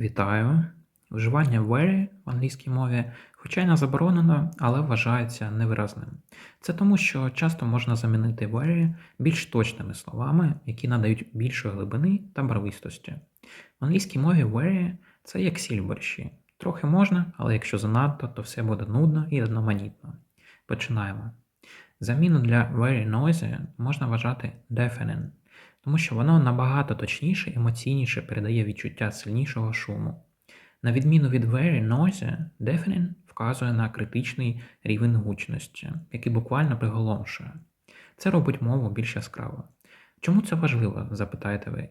Вітаю! Вживання very в англійській мові, хоча й не заборонено, але вважається невиразним. Це тому, що часто можна замінити very більш точними словами, які надають більшої глибини та барвистості. В англійській мові very – це як сіль. Трохи можна, але якщо занадто, то все буде нудно і одноманітно. Починаємо. Заміну для very noisy можна вважати deafening, тому що воно набагато точніше емоційніше передає відчуття сильнішого шуму. На відміну від very noisy, deafening вказує на критичний рівень гучності, який буквально приголомшує. Це робить мову більш яскравою. Чому це важливо, запитаєте ви?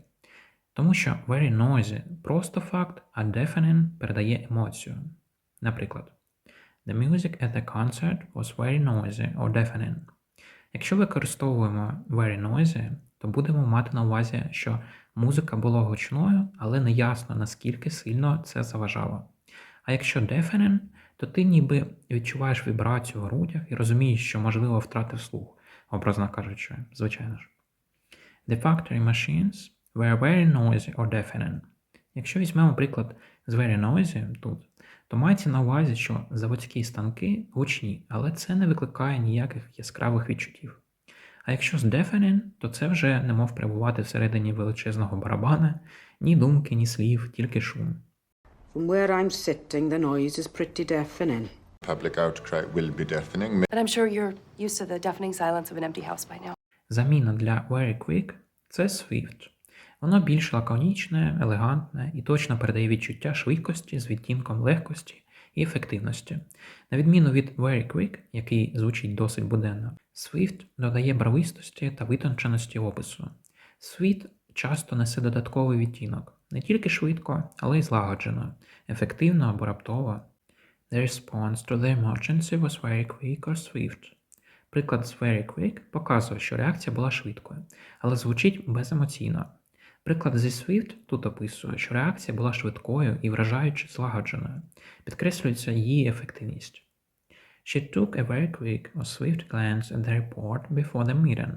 Тому що very noisy – просто факт, а deafening передає емоцію. Наприклад, The music at the concert was very noisy or deafening. Якщо використовуємо very noisy, то будемо мати на увазі, що музика була гучною, але не ясно, наскільки сильно це заважало. А якщо deafening, то ти ніби відчуваєш вібрацію в грудях і розумієш, що можливо втратив слух, образно кажучи, звичайно ж. The factory machines were very noisy or deafening. Якщо візьмемо приклад з very noisy тут, то мається на увазі, що заводські станки гучні, але це не викликає ніяких яскравих відчуттів. А якщо з deafening, то це вже немов перебувати всередині величезного барабана, ні думки, ні слів, тільки шум. From where I'm sitting, the noise is pretty deafening. Public outcry will be deafening. And I'm sure you're used to the deafening silence of an empty house by now. Заміна для very quick це Swift. Воно більш лаконічне, елегантне і точно передає відчуття швидкості з відтінком легкості і ефективності. На відміну від very quick, який звучить досить буденно, Swift додає барвистості та витонченості опису. Swift часто несе додатковий відтінок, не тільки швидко, але й злагоджено, ефективно або раптово. The response to the emergency was very quick or swift. Приклад з very quick показує, що реакція була швидкою, але звучить беземоційно. Приклад зі Swift тут описує, що реакція була швидкою і вражаючи злагодженою. Підкреслюється її ефективність. She took a very quick or swift glance at the report before the meeting.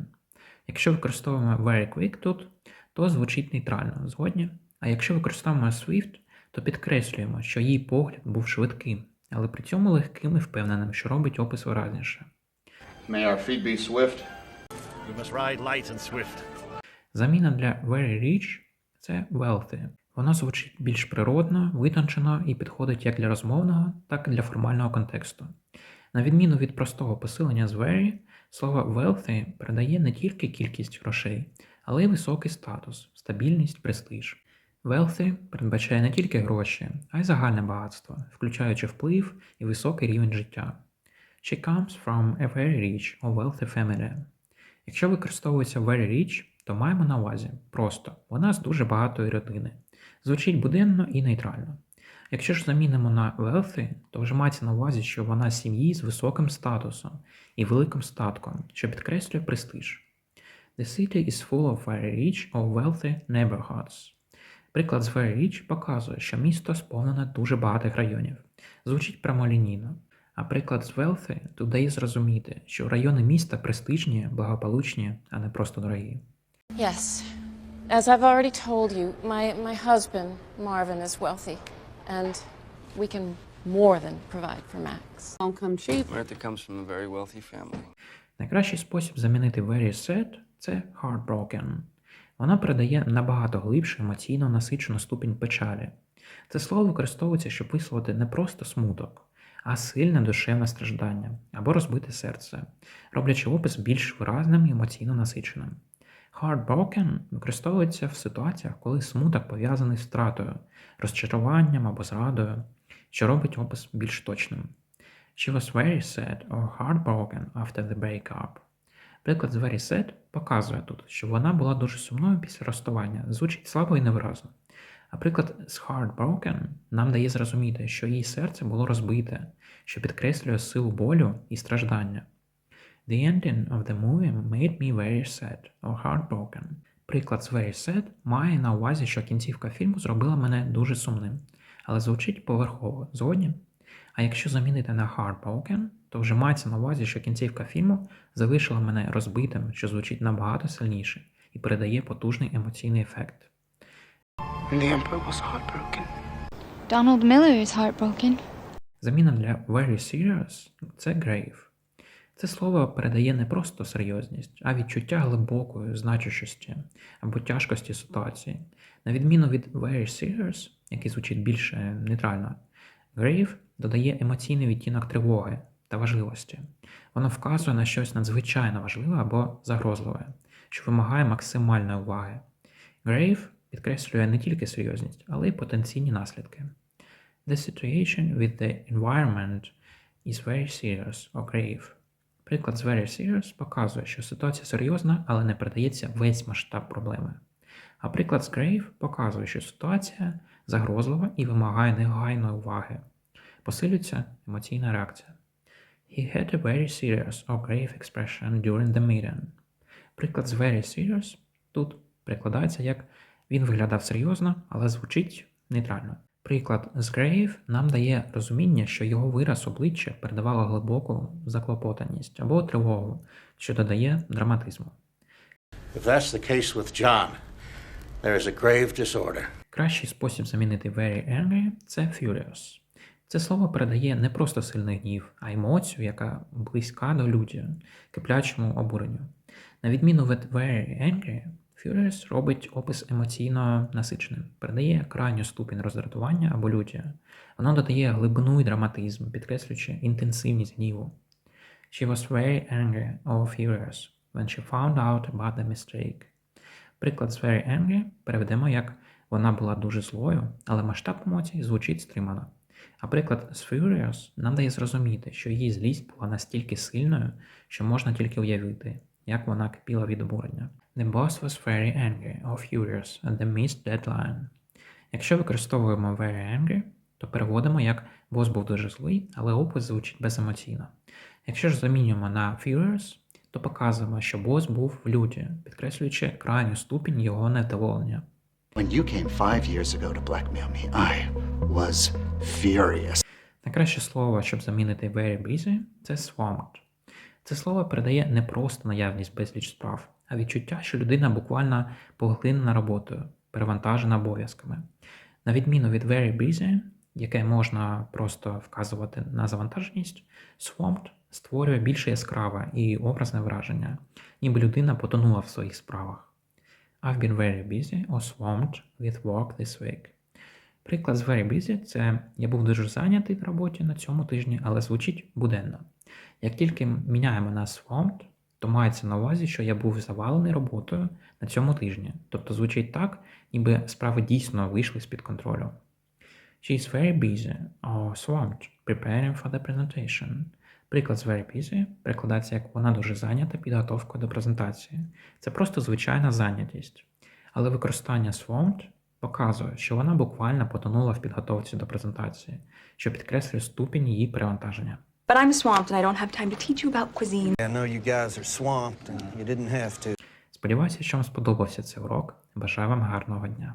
Якщо використовуємо very quick тут, то звучить нейтрально, згодні. А якщо використовуємо Swift, то підкреслюємо, що її погляд був швидким, але при цьому легким і впевненим, що робить опис виразніше. May our feet be swift. We must ride light and swift. Заміна для very rich – це wealthy. Воно звучить більш природно, витончено і підходить як для розмовного, так і для формального контексту. На відміну від простого посилення з very, слово wealthy передає не тільки кількість грошей, але й високий статус, стабільність, престиж. Wealthy передбачає не тільки гроші, а й загальне багатство, включаючи вплив і високий рівень життя. She comes from a very rich or wealthy family. Якщо використовується very rich, то маємо на увазі просто вона з дуже багатої родини. Звучить буденно і нейтрально. Якщо ж замінимо на wealthy, то вже мається на увазі, що вона сім'ї з високим статусом і великим статком, що підкреслює престиж. The city is full of very rich or wealthy neighborhoods. Приклад з very rich показує, що місто сповнене дуже багатих районів. Звучить прямолінійно. А приклад з wealthy тут зрозуміти, що райони міста престижні, благополучні, а не просто дорогі. Yes. As I've already told you, my, my husband, Marvin, is wealthy, and we can more than provide for Max. Won't come cheap. Martha comes from a very wealthy family. Найкращий спосіб замінити very sad – це heartbroken. Вона передає набагато глибшу емоційно насичену ступінь печалі. Це слово використовується, щоб висловити не просто смуток, а сильне душевне страждання або розбите серце, роблячи опис більш виразним і емоційно насиченим. Heartbroken використовується в ситуаціях, коли смуток пов'язаний з втратою, розчаруванням або зрадою, що робить опис більш точним. She was very sad or heartbroken after the breakup. Приклад з very sad показує тут, що вона була дуже сумною після розставання, звучить слабо і невиразно. А приклад з heartbroken нам дає зрозуміти, що її серце було розбите, що підкреслює силу болю і страждання. The ending of the movie made me very sad or heartbroken. Приклад з very sad має на увазі, що кінцівка фільму зробила мене дуже сумним, але звучить поверхово, згодні. А якщо замінити на heartbroken, то вже мається на увазі, що кінцівка фільму залишила мене розбитим, що звучить набагато сильніше і передає потужний емоційний ефект. The Emperor was heartbroken. Donald Miller is heartbroken. Заміна для very serious це grave. Це слово передає не просто серйозність, а відчуття глибокої значущості або тяжкості ситуації. На відміну від very serious, який звучить більше нейтрально, grave додає емоційний відтінок тривоги та важливості. Воно вказує на щось надзвичайно важливе або загрозливе, що вимагає максимальної уваги. Grave підкреслює не тільки серйозність, але й потенційні наслідки. The situation with the environment is very serious or grave. Приклад з very serious показує, що ситуація серйозна, але не передається весь масштаб проблеми. А приклад з grave показує, що ситуація загрозлива і вимагає негайної уваги. Посилюється емоційна реакція. He had a very serious or grave expression during the meeting. Приклад з very serious тут перекладається як він виглядав серйозно, але звучить нейтрально. Приклад з grave нам дає розуміння, що його вираз обличчя передавало глибоку заклопотаність або тривогу, що додає драматизму. If that's the case with John, there is a grave disorder. Кращий спосіб замінити very angry це furious. Це слово передає не просто сильний гнів, а емоцію, яка близька до люті, киплячому обуренню. На відміну від very angry, furious робить опис емоційно насиченим, передає крайню ступінь роздратування або люті. Воно додає глибину і драматизм, підкреслюючи інтенсивність гніву. She was very angry or furious when she found out about the mistake. Приклад з very angry переведемо як вона була дуже злою, але масштаб емоцій звучить стримано. А приклад з furious нам дає зрозуміти, що її злість була настільки сильною, що можна тільки уявити, як вона кипіла від обурення. The boss was very angry or furious at the missed deadline. Якщо використовуємо very angry, то переводимо як бос був дуже злий, але опис звучить беземоційно. Якщо ж замінюємо на furious, то показуємо, що бос був в люті, підкреслюючи крайню ступінь його невдоволення. When you came five years ago to blackmail me, I was furious. Найкраще слово, щоб замінити very busy, це swamped. Це слово передає не просто наявність безліч справ, а відчуття, що людина буквально поглинена роботою, перевантажена обов'язками. На відміну від very busy, яке можна просто вказувати на завантаженість, swamped створює більш яскраве і образне враження, ніби людина потонула в своїх справах. I've been very busy or swamped with work this week. Приклад з very busy – це я був дуже зайнятий на роботі на цьому тижні, але звучить буденно. Як тільки міняємо на swamped, то мається на увазі, що я був завалений роботою на цьому тижні. Тобто звучить так, ніби справи дійсно вийшли з-під контролю. She is very busy or swamped preparing for the presentation. Приклад з very busy перекладається як вона дуже зайнята підготовкою до презентації. Це просто звичайна зайнятість. Але використання swamped показує, що вона буквально потонула в підготовці до презентації, що підкреслює ступінь її перевантаження. But I'm swamped and I don't have time to teach you about cuisine. I know you guys are swamped and you didn't have to. Сподіваюся, що вам сподобався цей урок. Бажаю вам гарного дня.